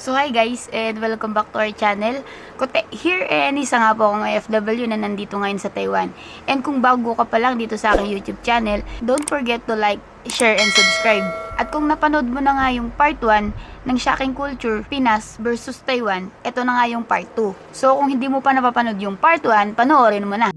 So hi guys and welcome back to our channel. Kote, here and isa nga po akong FW na nandito ngayon sa Taiwan. And kung bago ka pa lang dito sa aking YouTube channel, don't forget to like, share, and subscribe. At kung napanood mo na nga yung part 1 ng Shocking Culture, Pinas versus Taiwan, ito na nga yung part 2. So kung hindi mo pa napapanood yung part 1, panoorin mo na.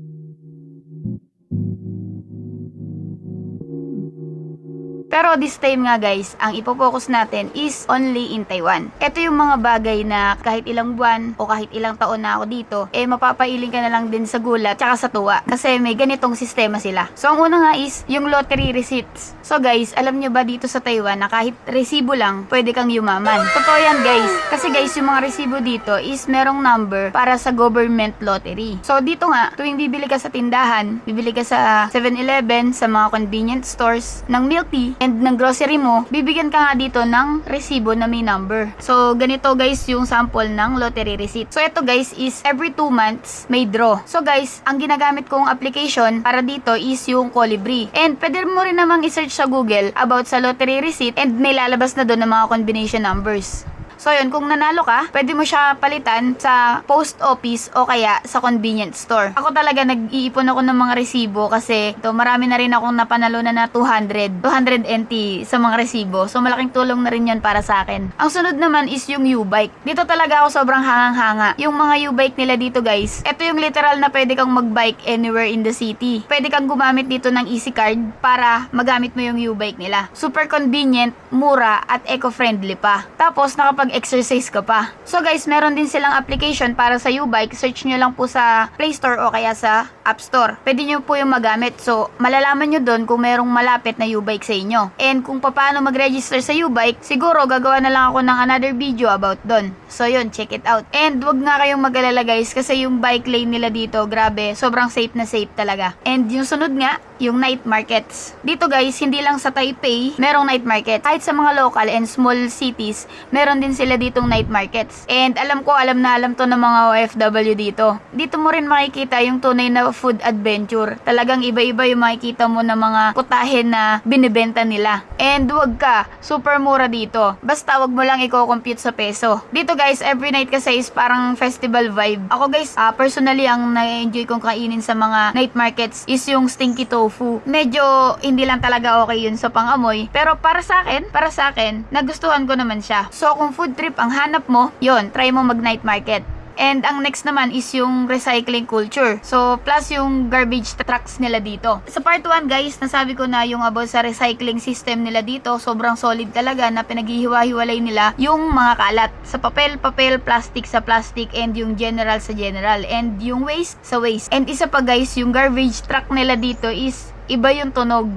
Pero this time nga guys, ang ipopokus natin is only in Taiwan. Ito yung mga bagay na kahit ilang buwan o kahit ilang taon na ako dito, eh mapapailing ka na lang din sa gulat tsaka sa tuwa. Kasi may ganitong sistema sila. So ang una nga is yung lottery receipts. So guys, alam nyo ba dito sa Taiwan na kahit resibo lang, pwede kang yumaman. Totoo yan guys. Kasi guys, yung mga resibo dito is merong number para sa government lottery. So dito nga, tuwing bibili ka sa tindahan, bibili ka sa 7-Eleven, sa mga convenience stores, ng milk tea, and ng grocery mo, bibigyan ka nga dito ng resibo na may number. So, ganito guys yung sample ng lottery receipt. So, ito guys is every 2 months may draw. So, guys, ang ginagamit kong application para dito is yung Colibri. And pwede mo rin namang i-search sa Google about sa lottery receipt and may lalabas na doon ng mga combination numbers. So yun, kung nanalo ka, pwede mo siya palitan sa post office o kaya sa convenience store. Ako talaga nag-iipon ako ng mga resibo kasi ito, marami na rin akong napanalo na na 200, 200 NT sa mga resibo. So malaking tulong na rin yun para sa akin. Ang sunod naman is yung U-bike. Dito talaga ako sobrang hangang-hanga. Yung mga U-bike nila dito guys, ito yung literal na pwede kang mag-bike anywhere in the city. Pwede kang gumamit dito ng easy card para magamit mo yung U-bike nila. Super convenient, mura, at eco-friendly pa. Tapos nakapag-exercise ka pa. So guys, meron din silang application para sa U-bike. Search nyo lang po sa Play Store o kaya sa App Store. Pwede nyo po yung magamit. So, malalaman nyo doon kung merong malapit na U-bike sa inyo. And kung paano mag-register sa U-bike, siguro gagawa na lang ako ng another video about doon. So yun, check it out. And wag nga kayong mag-alala guys kasi yung bike lane nila dito, grabe, sobrang safe na safe talaga. And yung sunod nga, yung night markets. Dito guys, hindi lang sa Taipei, merong night market. Kahit sa mga local and small cities, meron din sila ditong night markets. And alam ko, alam na alam to ng mga OFW dito. Dito mo rin makikita yung tunay na food adventure. Talagang iba-iba yung makikita mo na mga putahe na binibenta nila. And wag ka, super mura dito. Basta wag mo lang i-compute sa peso. Dito guys, every night kasi is parang festival vibe. Ako guys, ah, personally ang na-enjoy kong kainin sa mga night markets is yung stinky tofu. Medyo hindi lang talaga okay yun sa pangamoy. Pero para sa akin, para sa akin, nagustuhan ko naman siya. So kung food trip ang hanap mo, yon try mo mag night market. And ang next naman is yung recycling culture. So, plus yung garbage trucks nila dito. Sa part 1 guys, nasabi ko na yung about sa recycling system nila dito, sobrang solid talaga na pinaghihiwa-hiwalay nila yung mga kalat. Sa papel, papel, plastic sa plastic, and yung general sa general. And yung waste sa waste. And isa pa guys, yung garbage truck nila dito is iba yung tunog.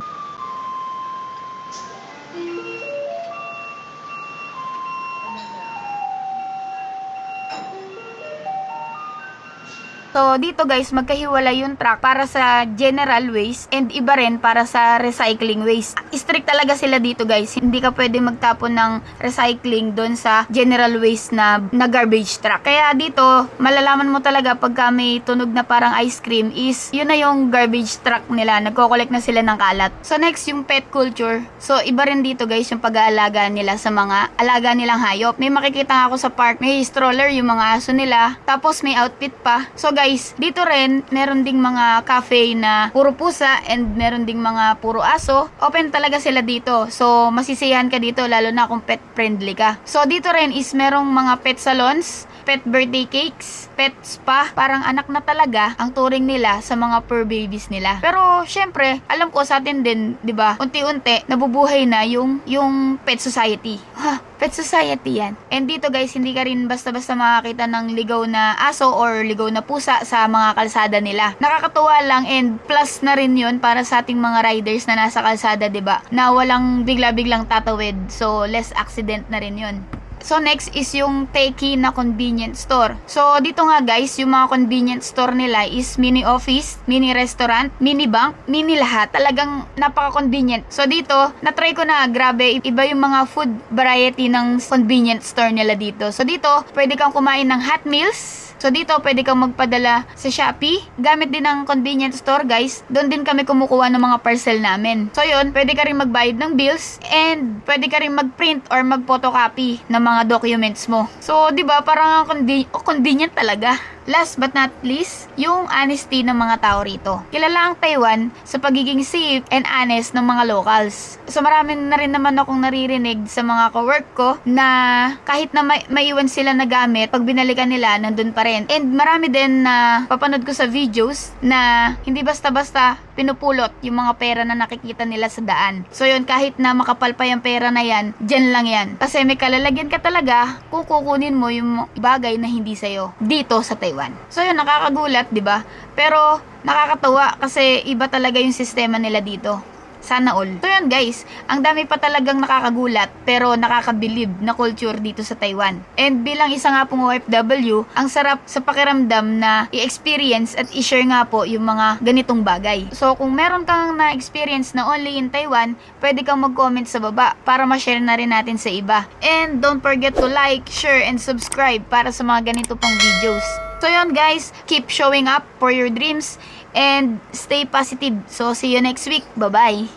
So, dito guys, magkahiwalay yung truck para sa general waste and iba rin para sa recycling waste. Strict talaga sila dito guys. Hindi ka pwede magtapon ng recycling doon sa general waste na, na garbage truck. Kaya dito, malalaman mo talaga pagka may tunog na parang ice cream is yun na yung garbage truck nila. Nagko-collect na sila ng kalat. So, next yung pet culture. So, iba rin dito guys yung pag-aalaga nila sa mga alaga nilang hayop. May makikita nga ako sa park, may stroller yung mga aso nila. Tapos may outfit pa. So, guys, dito rin, meron ding mga cafe na puro pusa and meron ding mga puro aso. Open talaga sila dito. So, masisiyahan ka dito lalo na kung pet friendly ka. So, dito rin is merong mga pet salons, pet birthday cakes, pet spa. Parang anak na talaga ang turing nila sa mga fur babies nila. Pero, syempre, alam ko sa atin din, di ba, unti-unti, nabubuhay na yung, yung pet society. Ha, Pet Society yan. And dito guys, hindi ka rin basta-basta makakita ng ligaw na aso or ligaw na pusa sa mga kalsada nila. Nakakatuwa lang and plus na rin yun para sa ating mga riders na nasa kalsada, 'di ba? Na walang bigla-biglang tatawid. So, less accident na rin yun. So next is yung Teki na convenience store. So dito nga guys, yung mga convenience store nila is mini office, mini restaurant, mini bank, mini lahat. Talagang napaka-convenient. So dito, na-try ko na, grabe, iba yung mga food variety ng convenience store nila dito. So dito, pwede kang kumain ng hot meals, So dito, pwede kang magpadala sa Shopee. Gamit din ng convenience store, guys. Doon din kami kumukuha ng mga parcel namin. So yun, pwede ka rin magbayad ng bills and pwede ka rin mag-print or mag-photocopy ng mga documents mo. So, 'di ba, parang condi- oh, convenient talaga. Last but not least, yung honesty ng mga tao rito. Kilala ang Taiwan sa pagiging safe and honest ng mga locals. So marami na rin naman akong naririnig sa mga kawork ko na kahit na may, maiwan sila na gamit, pag binalikan nila, nandun pa rin. And marami din na papanood ko sa videos na hindi basta-basta pinupulot yung mga pera na nakikita nila sa daan. So yun, kahit na makapal pa yung pera na yan, dyan lang yan. Kasi may kalalagyan ka talaga kung kukunin mo yung bagay na hindi sa'yo dito sa Taiwan. So yun, nakakagulat, di ba? Pero nakakatawa kasi iba talaga yung sistema nila dito. Sana all. So yun guys, ang dami pa talagang nakakagulat pero nakakabilib na culture dito sa Taiwan. And bilang isa nga pong OFW, ang sarap sa pakiramdam na i-experience at i-share nga po yung mga ganitong bagay. So kung meron kang na-experience na only in Taiwan, pwede kang mag-comment sa baba para ma-share na rin natin sa iba. And don't forget to like, share, and subscribe para sa mga ganito pang videos. So yun guys, keep showing up for your dreams and stay positive. So see you next week. Bye-bye.